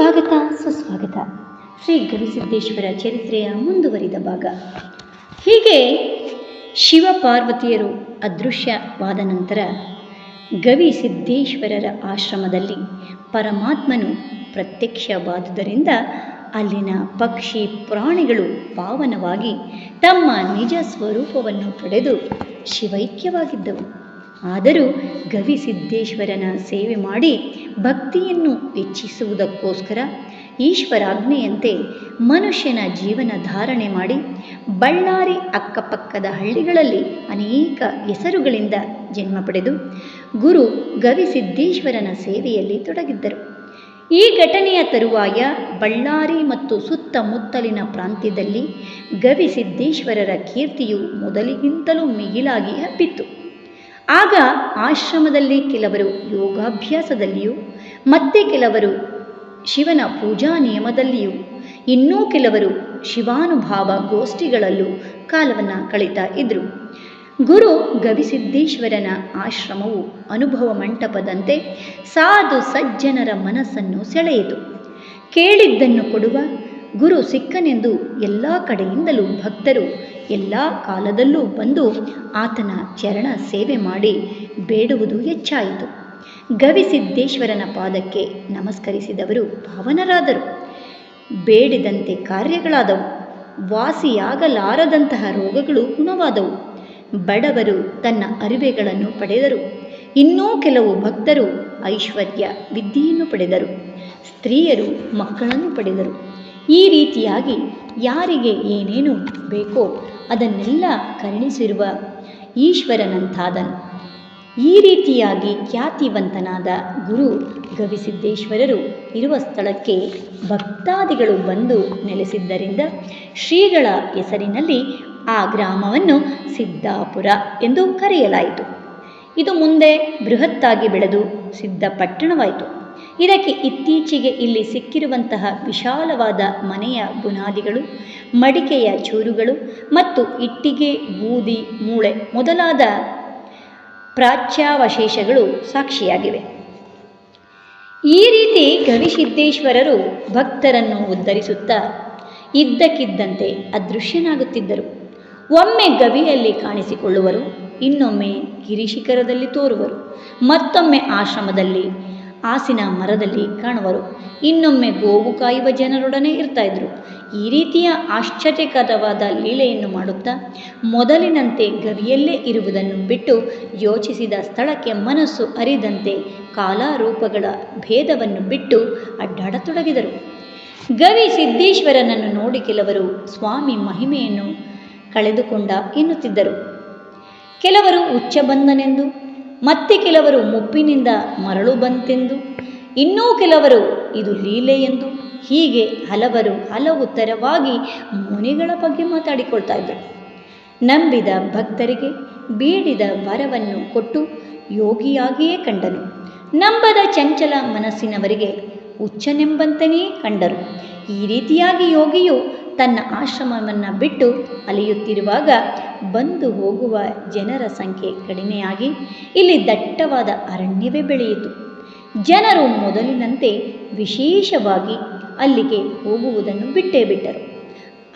ಸ್ವಾಗತ ಸುಸ್ವಾಗತ. ಶ್ರೀ ಗವಿಸಿದ್ದೇಶ್ವರ ಚರಿತ್ರೆಯ ಮುಂದುವರಿದ ಭಾಗ. ಹೀಗೆ ಶಿವ ಪಾರ್ವತಿಯರು ಅದೃಶ್ಯವಾದ ನಂತರ ಗವಿಸಿದ್ದೇಶ್ವರರ ಆಶ್ರಮದಲ್ಲಿ ಪರಮಾತ್ಮನು ಪ್ರತ್ಯಕ್ಷವಾದುದರಿಂದ ಅಲ್ಲಿನ ಪಕ್ಷಿ ಪ್ರಾಣಿಗಳು ಪಾವನವಾಗಿ ತಮ್ಮ ನಿಜ ಸ್ವರೂಪವನ್ನು ಪಡೆದು ಶಿವೈಕ್ಯವಾಗಿದ್ದವು. ಆದರೂ ಗವಿಸಿದ್ದೇಶ್ವರನ ಸೇವೆ ಮಾಡಿ ಭಕ್ತಿಯನ್ನು ಹೆಚ್ಚಿಸುವುದಕ್ಕೋಸ್ಕರ ಈಶ್ವರಾಜ್ಞೆಯಂತೆ ಮನುಷ್ಯನ ಜೀವನ ಧಾರಣೆ ಮಾಡಿ ಬಳ್ಳಾರಿ ಅಕ್ಕಪಕ್ಕದ ಹಳ್ಳಿಗಳಲ್ಲಿ ಅನೇಕ ಹೆಸರುಗಳಿಂದ ಜನ್ಮ ಪಡೆದು ಗುರು ಗವಿಸಿದ್ದೇಶ್ವರನ ಸೇವೆಯಲ್ಲಿ ತೊಡಗಿದ್ದರು. ಈ ಘಟನೆಯ ತರುವಾಯ ಬಳ್ಳಾರಿ ಮತ್ತು ಸುತ್ತಮುತ್ತಲಿನ ಪ್ರಾಂತ್ಯದಲ್ಲಿ ಗವಿಸಿದ್ದೇಶ್ವರರ ಕೀರ್ತಿಯು ಮೊದಲಿಗಿಂತಲೂ ಮಿಗಿಲಾಗಿ ಹಬ್ಬಿತ್ತು. ಆಗ ಆಶ್ರಮದಲ್ಲಿ ಕೆಲವರು ಯೋಗಾಭ್ಯಾಸದಲ್ಲಿಯೂ, ಮತ್ತೆ ಕೆಲವರು ಶಿವನ ಪೂಜಾ ನಿಯಮದಲ್ಲಿಯೂ, ಇನ್ನೂ ಕೆಲವರು ಶಿವಾನುಭಾವ ಗೋಷ್ಠಿಗಳಲ್ಲೂ ಕಾಲವನ್ನು ಕಳೀತಾ ಇದ್ದರು ಗುರು ಗವಿಸಿದ್ದೇಶ್ವರನ ಆಶ್ರಮವು ಅನುಭವ ಮಂಟಪದಂತೆ ಸಾಧು ಸಜ್ಜನರ ಮನಸ್ಸನ್ನು ಸೆಳೆಯಿತು. ಕೇಳಿದ್ದನ್ನು ಕೊಡುವ ಗುರು ಸಿಕ್ಕನೆಂದು ಎಲ್ಲ ಕಡೆಯಿಂದಲೂ ಭಕ್ತರು ಎಲ್ಲ ಕಾಲದಲ್ಲೂ ಬಂದು ಆತನ ಚರಣ ಸೇವೆ ಮಾಡಿ ಬೇಡುವುದು ಹೆಚ್ಚಾಯಿತು. ಗವಿಸಿದ್ದೇಶ್ವರನ ಪಾದಕ್ಕೆ ನಮಸ್ಕರಿಸಿದವರು ಪಾವನರಾದರು. ಬೇಡಿದಂತೆ ಕಾರ್ಯಗಳಾದವು. ವಾಸಿಯಾಗಲಾರದಂತಹ ರೋಗಗಳು ಗುಣವಾದವು. ಬಡವರು ತನ್ನ ಅರಿವೆಗಳನ್ನು ಪಡೆದರು. ಇನ್ನೂ ಕೆಲವು ಭಕ್ತರು ಐಶ್ವರ್ಯ ವಿದ್ಯೆಯನ್ನು ಪಡೆದರು. ಸ್ತ್ರೀಯರು ಮಕ್ಕಳನ್ನು ಪಡೆದರು. ಈ ರೀತಿಯಾಗಿ ಯಾರಿಗೆ ಏನೇನು ಬೇಕೋ ಅದನ್ನೆಲ್ಲ ಕರುಣಿಸಿರುವ ಈಶ್ವರನಂತಾದನು. ಈ ರೀತಿಯಾಗಿ ಖ್ಯಾತಿವಂತನಾದ ಗುರು ಗವಿಸಿದ್ದೇಶ್ವರರು ಇರುವ ಸ್ಥಳಕ್ಕೆ ಭಕ್ತಾದಿಗಳು ಬಂದು ನೆಲೆಸಿದ್ದರಿಂದ ಶ್ರೀಗಳ ಹೆಸರಿನಲ್ಲಿ ಆ ಗ್ರಾಮವನ್ನು ಸಿದ್ದಾಪುರ ಎಂದು ಕರೆಯಲಾಯಿತು. ಇದು ಮುಂದೆ ಬೃಹತ್ತಾಗಿ ಬೆಳೆದು ಸಿದ್ಧಪಟ್ಟಣವಾಯಿತು. ಇದಕ್ಕೆ ಇತ್ತೀಚೆಗೆ ಇಲ್ಲಿ ಸಿಕ್ಕಿರುವಂತಹ ವಿಶಾಲವಾದ ಮನೆಯ ಬುನಾದಿಗಳು, ಮಡಿಕೆಯ ಚೂರುಗಳು ಮತ್ತು ಇಟ್ಟಿಗೆ, ಬೂದಿ, ಮೂಳೆ ಮೊದಲಾದ ಪ್ರಾಚ್ಯಾವಶೇಷಗಳು ಸಾಕ್ಷಿಯಾಗಿವೆ. ಈ ರೀತಿ ಗವಿಸಿದ್ದೇಶ್ವರರು ಭಕ್ತರನ್ನು ಉದ್ಧರಿಸುತ್ತಾ ಇದ್ದಕ್ಕಿದ್ದಂತೆ ಅದೃಶ್ಯನಾಗುತ್ತಿದ್ದರು. ಒಮ್ಮೆ ಗವಿಯಲ್ಲಿ ಕಾಣಿಸಿಕೊಳ್ಳುವರು, ಇನ್ನೊಮ್ಮೆ ಗಿರಿಶಿಖರದಲ್ಲಿ ತೋರುವರು, ಮತ್ತೊಮ್ಮೆ ಆಶ್ರಮದಲ್ಲಿ ಆಸಿನ ಮರದಲ್ಲಿ ಕಾಣುವರು. ಇನ್ನೊಮ್ಮೆ ಗೋವು ಕಾಯುವ ಜನರೊಡನೆ ಇರ್ತಾ ಇದ್ರು. ಈ ರೀತಿಯ ಆಶ್ಚರ್ಯಕರವಾದ ಲೀಲೆಯನ್ನು ಮಾಡುತ್ತಾ ಮೊದಲಿನಂತೆ ಗವಿಯಲ್ಲೇ ಇರುವುದನ್ನು ಬಿಟ್ಟು ಯೋಚಿಸಿದ ಸ್ಥಳಕ್ಕೆ ಮನಸ್ಸು ಅರಿದಂತೆ ಕಾಲಾರೂಪಗಳ ಭೇದವನ್ನು ಬಿಟ್ಟು ಅಡ್ಡಾಡತೊಡಗಿದರು. ಗವಿ ಸಿದ್ದೇಶ್ವರನನ್ನು ನೋಡಿ ಕೆಲವರು ಸ್ವಾಮಿ ಮಹಿಮೆಯನ್ನು ಕಳೆದುಕೊಂಡ ಎನ್ನುತ್ತಿದ್ದರು. ಕೆಲವರು ಉಚ್ಚ ಬಂದನೆಂದು ಮತ್ತೆ ಕೆಲವರು ಮುಪ್ಪಿನಿಂದ ಮರಳು ಬಂತೆಂದು, ಇನ್ನೂ ಕೆಲವರು ಇದು ಲೀಲೆ ಎಂದು. ಹೀಗೆ ಹಲವರು ಹಲವು ಥರವಾಗಿ ಮುನಿಗಳ ಬಗ್ಗೆ ಮಾತಾಡಿಕೊಳ್ತಾ ಇದ್ದರು. ನಂಬಿದ ಭಕ್ತರಿಗೆ ಬೀಡಿದ ವರವನ್ನು ಕೊಟ್ಟು ಯೋಗಿಯಾಗಿಯೇ ಕಂಡನು. ನಂಬದ ಚಂಚಲ ಮನಸ್ಸಿನವರಿಗೆ ಹುಚ್ಚನೆಂಬಂತನೇ ಕಂಡರು. ಈ ರೀತಿಯಾಗಿ ಯೋಗಿಯು ತನ್ನ ಆಶ್ರಮವನ್ನು ಬಿಟ್ಟು ಅಲೆಯುತ್ತಿರುವಾಗ ಬಂದು ಹೋಗುವ ಜನರ ಸಂಖ್ಯೆ ಕಡಿಮೆಯಾಗಿ ಇಲ್ಲಿ ದಟ್ಟವಾದ ಅರಣ್ಯವೇ ಬೆಳೆಯಿತು. ಜನರು ಮೊದಲಿನಂತೆ ವಿಶೇಷವಾಗಿ ಅಲ್ಲಿಗೆ ಹೋಗುವುದನ್ನು ಬಿಟ್ಟೇ ಬಿಟ್ಟರು.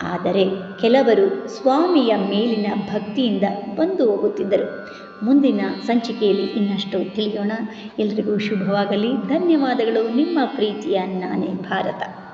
ಆದರೆ ಕೆಲವರು ಸ್ವಾಮಿಯ ಮೇಲಿನ ಭಕ್ತಿಯಿಂದ ಬಂದು ಹೋಗುತ್ತಿದ್ದರು. ಮುಂದಿನ ಸಂಚಿಕೆಯಲ್ಲಿ ಇನ್ನಷ್ಟು ತಿಳಿಯೋಣ. ಎಲ್ರಿಗೂ ಶುಭವಾಗಲಿ. ಧನ್ಯವಾದಗಳು. ನಿಮ್ಮ ಪ್ರೀತಿಯ ನಾನೇ ಭಾರತ.